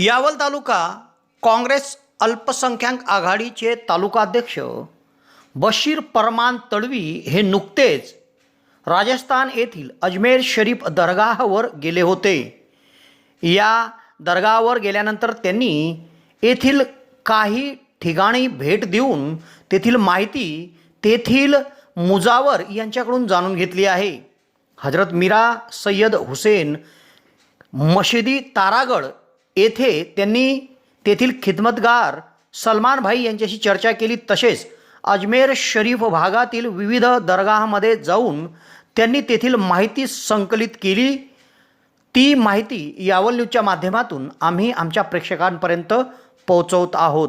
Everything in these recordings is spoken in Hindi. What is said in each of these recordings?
यावल तालुका काँग्रेस अल्पसंख्याक आघाडीचे तालुकाध्यक्ष बशीर परमान तडवी हे नुकतेच राजस्थान येथील अजमेर शरीफ दर्गावर गेले होते. या दर्गावर गेल्यानंतर त्यांनी येथील काही ठिकाणी भेट देऊन तेथील माहिती तेथील मुजावर यांच्याकडून जाणून घेतली आहे. हजरत मीरा सय्यद हुसेन मशिदी तारागड येथे त्यांनी तेथील खिदमतगार सलमान भाई यांच्याशी चर्चा केली. तसेच अजमेर शरीफ भागातील विविध दर्गामध्ये जाऊन त्यांनी तेथील माहिती संकलित केली. ती माहिती यावल न्यूजच्या माध्यमातून आम्ही आमच्या प्रेक्षकांपर्यंत पोहोचवत आहोत.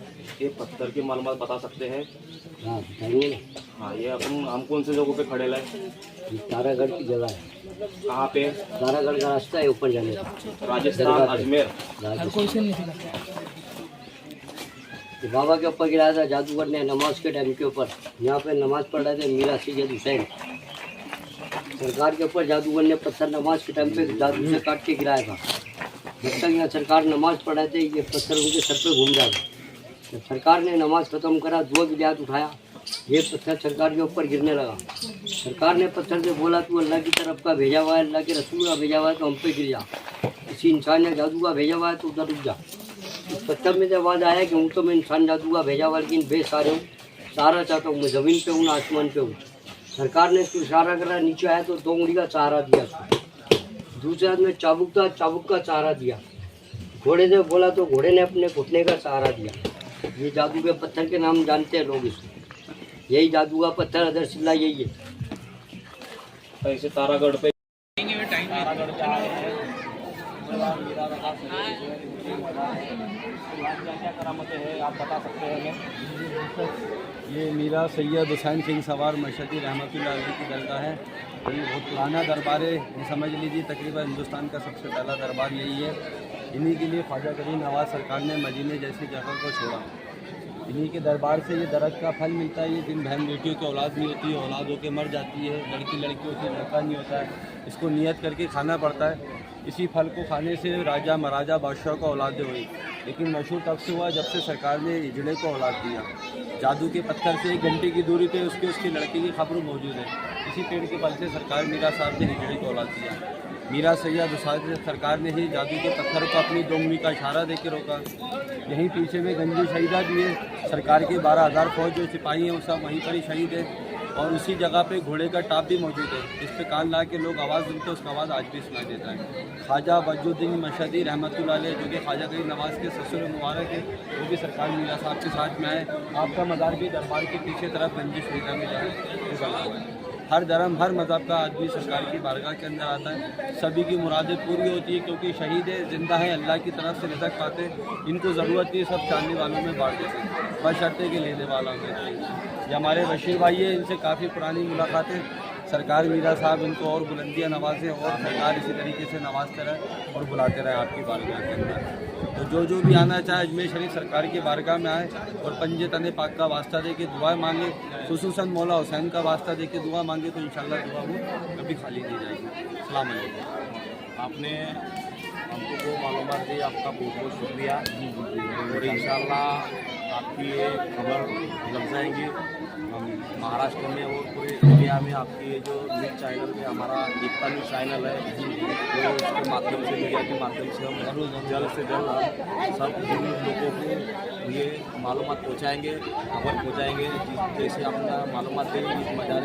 ये पत्थर की मालूमात बता सकते हैं। हाँ बताइए हाँ ये अपन हम कौन से जगहों पे खड़े लाए? तारागढ़ की जगह है। कहाँ पे? तारागढ़ का रास्ता है ऊपर जाने का। राजस्थान अजमेर। बाबा के ऊपर गिराया था जादूगर ने नमाज़ के टाइम के ऊपर। यहाँ पे नमाज़ पढ़ रहे थे मीरा सैयद हुसैन। सरकार के ऊपर जादूगर ने पत्थर नमाज़ के टाइम पे जादू से काट के गिराया था। जब तक यहाँ सरकार नमाज़ पढ़ रहे थे ये पत्थर उनके सर पे घूम रहा था। जब सरकार ने नमाज़ खत्म करा की रियात उठाया। ये पत्थर सरकार के ऊपर गिरने लगा। सरकार ने पत्थर से बोला, तू अल्लाह की तरफ़ का भेजा हुआ है, अल्लाह के रसूल का भेजा हुआ है तो हम पे गिर जा। किसी इंसान ने जादू का भेजा हुआ है तो उधर रुक जा। उस पत्थर में से आवाज़ आया कि, हूँ तो मैं इंसान जादू का भेजा हुआ, लेकिन बेसहारे हूँ। सहारा चाहता हूँ, मैं ज़मीन पे हूँ आसमान पे हूँ। सरकार ने इसको इशारा करा, नीचे आया तो दो उंगली का सहारा दिया दूसरे हाथ में चाबुक था, चाबुक का सहारा दिया। घोड़े ने बोला तो घोड़े ने अपने घुटने का सहारा दिया। ये जादू के पत्थर के नाम जानते हैं लोग इसको। यही जादू का पत्थर अदर सिल्ला यही है। ऐसे तारागढ़ पे। तारागढ़ पे आए हैं मीरा रहा क्या क्या करामतें हैं आप बता सकते हैं ये मीरा सैयद हुसैन सिंह सवार मशदी रहमतुल्लाह अलैह की दरगाह है। ये बहुत पुराना दरबार है। समझ लीजिए तकरीबन हिंदुस्तान का सबसे पहला दरबार यही है। इन्हीं के लिए ख्वाजा करीम नवाज़ सरकार ने मदीने जैसी जगह को छोड़ा। इन्हीं के दरबार से ये दरख्त का फल मिलता है, ये दिन बहन बेटियों की औलाद नहीं होती है, औलाद होकर मर जाती है, लड़की लड़कियों है लड़का नहीं होता है, इसको नियत करके खाना पड़ता है। इसी फल को खाने से राजा महाराजा बादशाह को औलादें हुई। लेकिन मशहूर तब से हुआ जब से सरकार ने इजड़े को औलाद दिया। जादू के पत्थर से एक घंटे की दूरी पे उसके उसके लड़के की खबर मौजूद है। इसी पेड़ के बल से सरकार मीरा साहब ने हिजड़े को औलाद दिया। मीरा सैयद हुसैन सरकार ने ही जादू के पत्थर को अपनी दो का इशारा दे के रोका। यहीं पीछे में गंजी शहीदा भी है। सरकार के बारह हज़ार फौज जो सिपाही हैं, वो सब वहीं पर ही शहीद है और उसी जगह पे घोड़े का टाप भी मौजूद है। इस पे कान ला के लोग आवाज़ सुनते हैं, उसका आवाज़ आज भी सुनाई देता है। ख्वाजा बजुद्दीन मशदी रहमत जो कि ख्वाजा करीम नवाज़ के ससुर मुबारक है, वो भी सरकार मीरा साहब के साथ में आए। आपका मज़ार भी दरबार के पीछे तरफ़ गंजी शहीदा में जो वो बना हुआ है। हर धर्म, हर मज़हब का आदमी सरकार की बारगाह के अंदर आता है। सभी की मुरादें पूरी होती है क्योंकि शहीद है, ज़िंदा है, अल्लाह की तरफ़ से रिजक पाते इनको ज़रूरत नहीं, सब चाहने वालों में बांट देते बशर्ते के लेने वाला में ये हमारे बशीर भाई है, इनसे काफ़ी पुरानी मुलाकातें सरकार मीरा साहब इनको और बुलंदियाँ नवाजें और सरकार इसी तरीके से नवाजते रहे और बुलाते रहे आपकी बारगाह के अंदर। तो जो जो भी आना चाहे अजमेर शरीफ सरकार की बारगाह में आए और पंजे तने पाक का वास्ता दे के दुआ मांगे खसूस मौला हुसैन का वास्ता दे के दुआ मांगे तो इंशाल्लाह दुआ वो कभी खाली नहीं जाएगी। सलाम आपने हमको वो मालूम दी, आपका बहुत बहुत शुक्रिया। और इंशाल्लाह आपकी ये खबर लग जाएगी। हम महाराष्ट्र में और पूरे इंडिया में आपकी ये जो न्यूज़ चैनल है हमारा एकता न्यूज़ चैनल है तो उसके माध्यम से, मीडिया के माध्यम से हम जल्द से जल्द हम सब लोगों को ये मालूम पहुँचाएँगे, खबर पहुँचाएँगे। जैसे अपना मालूम दी मजार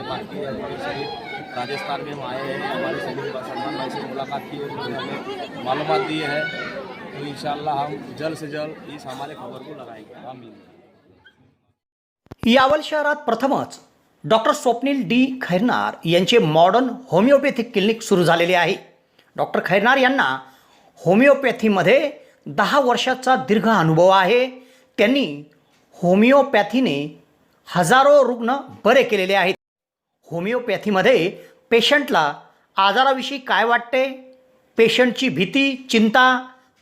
शरीफ राजस्थान में हम आए हैं, हमारे सभी सलमान भाई से मुलाकात की है, उन्होंने मालूम दी है। तो इंशाल्लाह हम जल्द से जल्द इस हमारे खबर को लगाएंगे। आमीन। यावल शहरात प्रथमच डॉक्टर स्वप्नील डी खैरनार यांचे मॉडर्न होमिओपॅथिक क्लिनिक सुरू झालेले आहे. डॉक्टर खैरनार यांना होमिओपॅथीमध्ये दहा वर्षाचा दीर्घ अनुभव आहे. त्यांनी होमिओपॅथीने हजारो रुग्ण बरे केलेले आहेत. होमिओपॅथीमध्ये पेशंटला आजाराविषयी काय वाटते? पेशंटची भीती चिंता